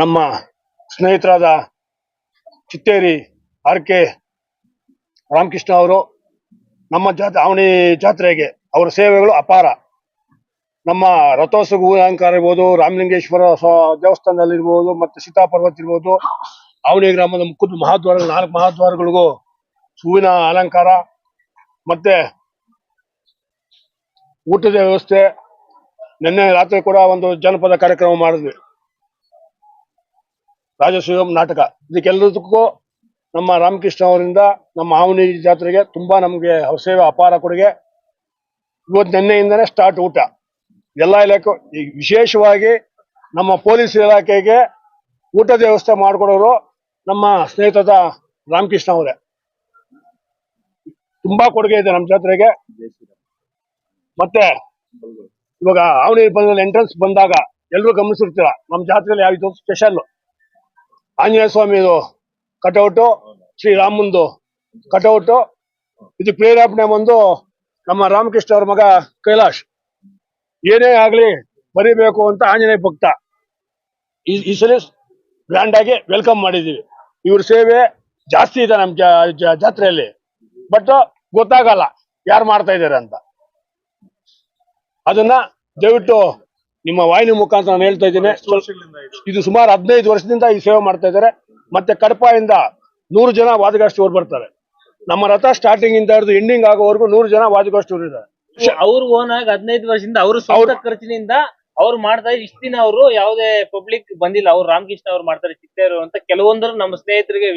ನಮ್ಮ ಸ್ನೇಹಿತರಾದ Chitteri R K Ramakrishna ಅವರು, ನಮ್ಮ ಜಾತ್ರೆ ಅವಣಿ ಜಾತ್ರೆಗೆ ಅವರ ಸೇವೆಗಳು ಅಪಾರ. ನಮ್ಮ ರಥೋತ್ಸವ ಅಲಂಕಾರ ಇರ್ಬೋದು, ರಾಮಲಿಂಗೇಶ್ವರ ದೇವಸ್ಥಾನದಲ್ಲಿ ಇರ್ಬೋದು, ಮತ್ತೆ ಸೀತಾಪರ್ವತ ಇರ್ಬೋದು, ಅವಣಿ ಗ್ರಾಮದ ಮುಖದ ಮಹಾದ್ವಾರ ನಾಲ್ಕು ಮಹಾದ್ವಾರಗಳಿಗೂ ಹೂವಿನ ಅಲಂಕಾರ, ಮತ್ತೆ ಊಟದ ವ್ಯವಸ್ಥೆ. ನಿನ್ನೆ ರಾತ್ರಿ ಕೂಡ ಒಂದು ಜನಪದ ಕಾರ್ಯಕ್ರಮ ಮಾಡಿದ್ವಿ. ರಾಜಶಿವಂ ನಾಟಕ. ಇದಕ್ಕೆಲ್ಲದಕ್ಕೂ ನಮ್ಮ ರಾಮಕೃಷ್ಣ ಅವರಿಂದ ನಮ್ಮ ಆವನಿ ಜಾತ್ರೆಗೆ ತುಂಬಾ ನಮಗೆ ಸೇವೆ ಅಪಾರ ಕೊಡುಗೆ. ಇವತ್ತು ನಿನ್ನೆಯಿಂದನೇ ಸ್ಟಾರ್ಟ್ ಊಟ. ಎಲ್ಲ ಇಲಾಖೆ ವಿಶೇಷವಾಗಿ ನಮ್ಮ ಪೊಲೀಸ್ ಇಲಾಖೆಗೆ ಊಟದ ವ್ಯವಸ್ಥೆ ಮಾಡಿಕೊಡೋರು ನಮ್ಮ ಸ್ನೇಹಿತದ ರಾಮಕೃಷ್ಣ ಅವರೇ. ತುಂಬಾ ಕೊಡುಗೆ ಇದೆ ನಮ್ಮ ಜಾತ್ರೆಗೆ. ಮತ್ತೆ ಇವಾಗ ಆವನಿ ಬಂದ ಎಂಟ್ರೆನ್ಸ್ ಬಂದಾಗ ಎಲ್ಲರೂ ಗಮನಿಸಿರ್ತೀರ? ನಮ್ಮ ಜಾತ್ರೆಯಲ್ಲಿ ಯಾವ ಸ್ಪೆಷಲ್ ಆಂಜನೇಯ ಸ್ವಾಮಿದು ಕಟೌಟು ಶ್ರೀರಾಮಂದು ಕಟೌಟು. ಇದು ಪ್ರೇರೇಪಣೆ ಬಂದು ನಮ್ಮ ರಾಮಕೃಷ್ಣ ಅವ್ರ ಮಗ ಕೈಲಾಶ್. ಏನೇ ಆಗ್ಲಿ ಬರೀಬೇಕು ಅಂತ ಆಂಜನೇಯ ಭಕ್ತ. ಈ ಸಲ ಗ್ರ್ಯಾಂಡ್ ಆಗಿ ವೆಲ್ಕಮ್ ಮಾಡಿದೀವಿ ಇವ್ರ ಸೇವೆ ಜಾಸ್ತಿ ಇದೆ ನಮ್ಮ ಜಾತ್ರೆಯಲ್ಲಿ. ಬಟ್ ಗೊತ್ತಾಗಲ್ಲ ಯಾರು ಮಾಡ್ತಾ ಇದ್ದಾರೆ ಅಂತ. ಅದನ್ನ ದಯವಿಟ್ಟು ನಿಮ್ಮ ವಾಹಿನಿ ಮುಖಾಂತರ ನಾನು ಹೇಳ್ತಾ ಇದ್ದೀನಿ ಇದು? ಸುಮಾರು ಹದಿನೈದು ವರ್ಷದಿಂದ ಈ ಸೇವೆ ಮಾಡ್ತಾ ಇದ್ದಾರೆ. ಮತ್ತೆ ಕಡಪಾಯಿಂದ ನೂರು ಜನ ವಾದಗಾಷ್ಟವರು ಬರ್ತಾರೆ. ನಮ್ಮ ರಥ ಸ್ಟಾರ್ಟಿಂಗ್ ಇಂದ ಹಿಡಿದು ಎಂಡಿಂಗ್ ಆಗೋವರೆಗೂ ನೂರು ಜನ ವಾದಗಾಷ್ಟವರು ಇದ್ದಾರೆ. ಅವ್ರು ಓನ್ ಆಗಿ ಹದಿನೈದು ವರ್ಷದಿಂದ ಅವರು ಸ್ವಂತ ಖರ್ಚಿನಿಂದ ಅವ್ರು ಮಾಡ್ತಾ ಇಷ್ಟ ದಿನ ಅವರು ಯಾವುದೇ ಪಬ್ಲಿಕ್ ಬಂದಿಲ್ಲ. ಅವ್ರು ರಾಮಕೃಷ್ಣ ಅವ್ರು ಮಾಡ್ತಾರೆ ಚಿತ್ತೇರು ಅಂತ ಕೆಲವೊಂದ್ರು ನಮ್ಮ ಸ್ನೇಹಿತರಿಗೆ.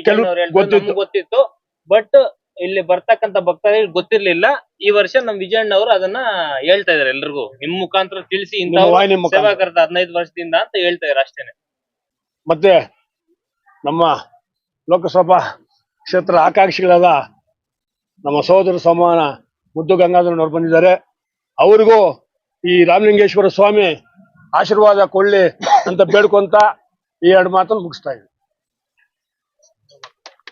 ಗೊತ್ತಿತ್ತು. ಬಟ್ ಇಲ್ಲಿ ಬರ್ತಕ್ಕಂತ ಭಕ್ತರಿಗೆ ಗೊತ್ತಿರ್ಲಿಲ್ಲ. ಈ ವರ್ಷ ನಮ್ ವಿಜಯಣ್ಣ ಅವರು ಅದನ್ನ ಹೇಳ್ತಾ ಇದಾರೆ ಎಲ್ರಿಗೂ. ನಿಮ್ ಮುಖಾಂತರ ತಿಳಿಸಿ ಇಂತ ನಿಮ್ಮ ವಾಹಿನಿ ಮುಖಾಂತರ. ಸೇವಾ ಕರ್ತ ಹದಿನೈದು ವರ್ಷದಿಂದ ಅಂತ ಹೇಳ್ತಾ ಇದಾರೆ ಅಷ್ಟೇನೆ. ಮತ್ತೆ ನಮ್ಮ ಲೋಕಸಭಾ ಕ್ಷೇತ್ರ ಆಕಾಂಕ್ಷಿಗಳಾದ ನಮ್ಮ ಸಹೋದರ ಸಮಾನ ಮುದ್ದು ಗಂಗಾಧರನವ್ರು ಬಂದಿದ್ದಾರೆ. ಅವರಿಗೂ ಈ ರಾಮಲಿಂಗೇಶ್ವರ ಸ್ವಾಮಿ ಆಶೀರ್ವಾದ ಕೊಡ್ಲಿ ಅಂತ ಬೇಡ್ಕೊಂತ ಈ ಎರಡು ಮಾತನ್ನು ಮುಗಿಸ್ತಾ ಇದ್ದೀನಿ.